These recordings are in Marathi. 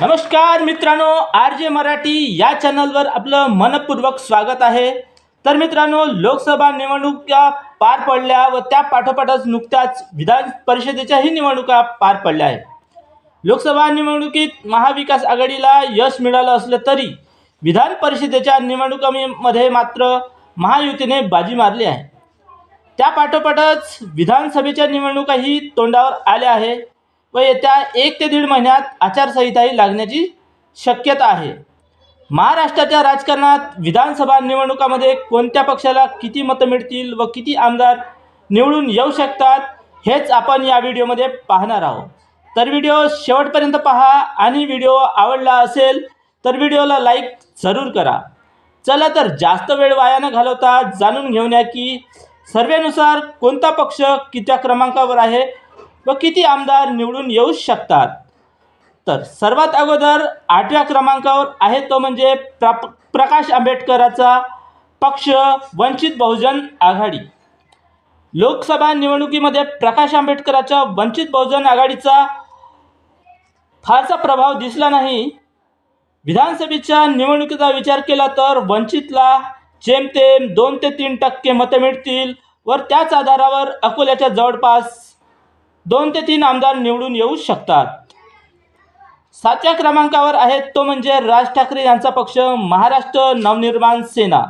नमस्कार मित्रांनो आर जे मराठी या चॅनलवर आपलं मनपूर्वक स्वागत आहे. तर मित्रांनो लोकसभा निवडणुका पार पडल्या व त्या पाठोपाठच नुकत्याच विधान परिषदेच्याही निवडणुका पार पडल्या आहेत. लोकसभा निवडणुकीत महाविकास आघाडीला यश मिळालं असलं तरी विधान परिषदेच्या निवडणुकामध्ये मात्र महायुतीने बाजी मारली आहे. त्या पाठोपाठच विधानसभेच्या निवडणुकाही तोंडावर आल्या आहे म्हणजे व येत्या एक ते दीड महिन्यात आचारसंहिताही लागण्याची शक्यता आहे. महाराष्ट्राच्या राजकारणात विधानसभा निवडणुकामध्ये कोणत्या पक्षाला किती मतं मिळतील व किती आमदार निवडून येऊ शकतात हेच आपण या व्हिडिओमध्ये पाहणार आहोत. तर व्हिडिओ शेवटपर्यंत पहा आणि व्हिडिओ आवडला असेल तर व्हिडिओला लाईक जरूर करा. चला तर जास्त वेळ वाया न घालवता जाणून घेऊया की सर्वेनुसार कोणता पक्ष कित्या क्रमांकावर आहे व किती आमदार निवडून येऊ शकतात? तर सर्वात अगोदर आठव्या क्रमांकावर आहे तो म्हणजे प्रा प्रकाश आंबेडकराचा पक्ष वंचित बहुजन आघाडी. लोकसभा निवडणुकीमध्ये प्रकाश आंबेडकराच्या वंचित बहुजन आघाडीचा फारसा प्रभाव दिसला नाही. विधानसभेच्या निवडणुकीचा विचार केला तर वंचितला जेमतेम दोन ते तीन टक्के मतं मिळतील व त्याच आधारावर अकोल्याच्या जवळपास दोन ते तीन आमदार निवडून येऊ शकतात. सातव्या क्रमांकावर आहेत तो म्हणजे राज ठाकरे यांचा पक्ष महाराष्ट्र नवनिर्माण सेना.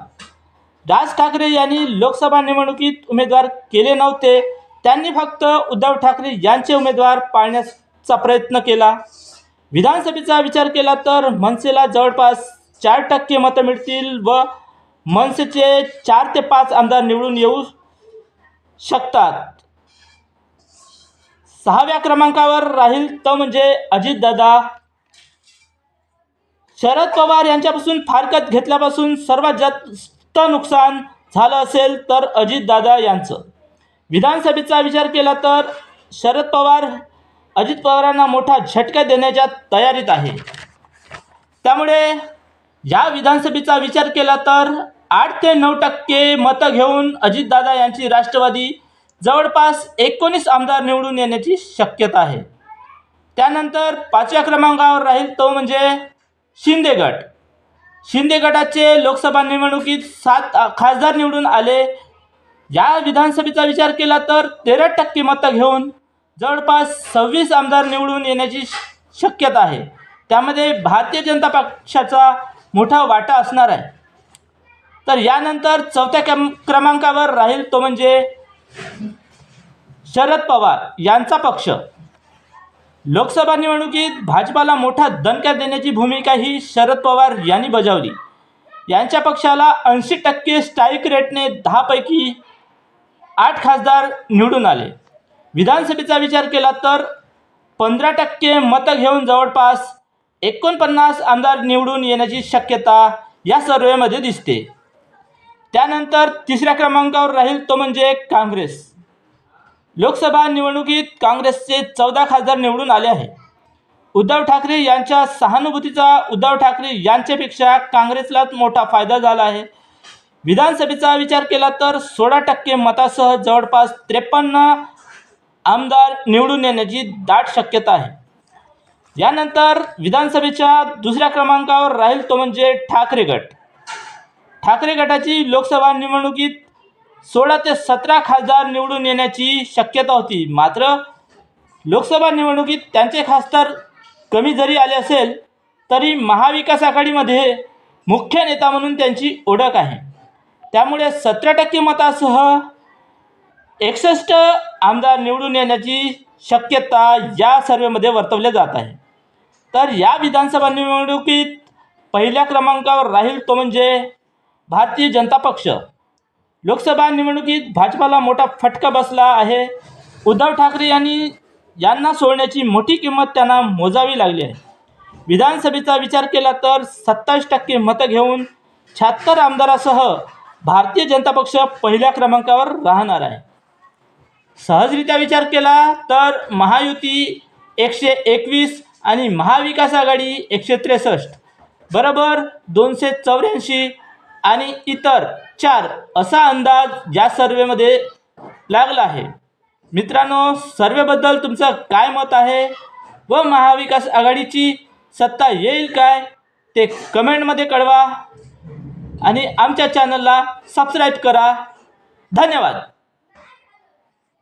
राज ठाकरे यांनी लोकसभा निवडणुकीत उमेदवार केले नव्हते. त्यांनी फक्त उद्धव ठाकरे यांचे उमेदवार पाळण्याचा प्रयत्न केला. विधानसभेचा विचार केला तर मनसेला जवळपास चार टक्के मतं मिळतील व मनसेचे चार ते पाच आमदार निवडून येऊ शकतात. सहाव्या क्रमांकावर राहील तो म्हणजे अजितदादा. शरद पवार यांच्यापासून फारकत घेतल्यापासून सर्वात जास्त नुकसान झालं असेल तर अजितदादा यांचं. विधानसभेचा विचार केला तर शरद पवार अजित पवारांना मोठा झटका देण्याच्या तयारीत आहे. त्यामुळे या विधानसभेचा विचार केला तर आठ ते नऊ टक्के मतं घेऊन अजितदादा यांची राष्ट्रवादी जवळपास एकोणीस आमदार निवडून येण्याची शक्यता आहे. त्यानंतर पाचव्या क्रमांकावर राहील तो म्हणजे शिंदे गट. शिंदे गटाचे लोकसभा निवडणुकीत सात खासदार निवडून आले. या विधानसभेचा विचार केला तर तेरा टक्के मतं घेऊन जवळपास सव्वीस आमदार निवडून येण्याची श- शक्यता आहे. त्यामध्ये भारतीय जनता पक्षाचा मोठा वाटा असणार आहे. तर यानंतर चौथ्या क्रम क्रमांकावर राहील तो म्हणजे शरद पवार यांचा पक्ष. लोकसभा निवडणुकीत भाजपाला मोठा दणका देण्याची भूमिका ही शरद पवार यांनी बजावली. यांच्या पक्षाला ऐंशी टक्के स्ट्राईक रेटने दहापैकी आठ खासदार निवडून आले. विधानसभेचा विचार केला तर पंधरा टक्के मतं घेऊन जवळपास एकोणपन्नास आमदार निवडून येण्याची शक्यता या सर्वेमध्ये दिसते. त्यानंतर तिसऱ्या क्रमांकावर राहील तो म्हणजे काँग्रेस. लोकसभा निवडणुकीत काँग्रेसचे चौदा खासदार निवडून आले आहे उद्धव ठाकरे यांच्या सहानुभूतीचा उद्धव ठाकरे यांच्यापेक्षा काँग्रेसलाच मोठा फायदा झाला आहे. विधानसभेचा विचार केला तर सोळा टक्के मतासह जवळपास त्रेपन्न आमदार निवडून येण्याची दाट शक्यता आहे. यानंतर विधानसभेच्या दुसऱ्या क्रमांकावर राहील तो म्हणजे ठाकरे गट. ठाकरे गटाची लोकसभा निवडणुकीत सोळा ते सतरा खासदार निवडून येण्याची शक्यता होती. मात्र लोकसभा निवडणुकीत त्यांचे खासदार कमी जरी आले असेल तरी महाविकास आघाडीमध्ये मुख्य नेता म्हणून त्यांची ओळख आहे. त्यामुळे सतरा टक्के मतासह एकसष्ट आमदार निवडून येण्याची शक्यता या सर्वेमध्ये वर्तवल्या जात आहे. तर या विधानसभा निवडणुकीत पहिल्या क्रमांकावर राहील तो म्हणजे भारतीय जनता पक्ष. लोकसभा निवडणुकीत भाजपाला मोठा फटका बसला आहे. उद्धव ठाकरे यांनी यांना सोडण्याची मोठी किंमत त्यांना मोजावी लागली आहे. विधानसभेचा विचार केला तर सत्तावीस टक्के मतं घेऊन शहात्तर आमदारासह भारतीय जनता पक्ष पहिल्या क्रमांकावर राहणार आहे. सहजरित्या विचार केला तर महायुती एकशे एकवीस आणि महाविकास आघाडी एकशे त्रेसष्ट. बरोबर दोनशे चौऱ्याऐंशी आणि इतर चार असा अंदाज या सर्वेमध्ये लागला आहे. मित्रांनो सर्वेबद्दल तुमचं काय मत आहे व महाविकास आघाडीची सत्ता येईल काय ते कमेंटमध्ये कळवा आणि आमच्या चॅनलला सबस्क्राईब करा. धन्यवाद.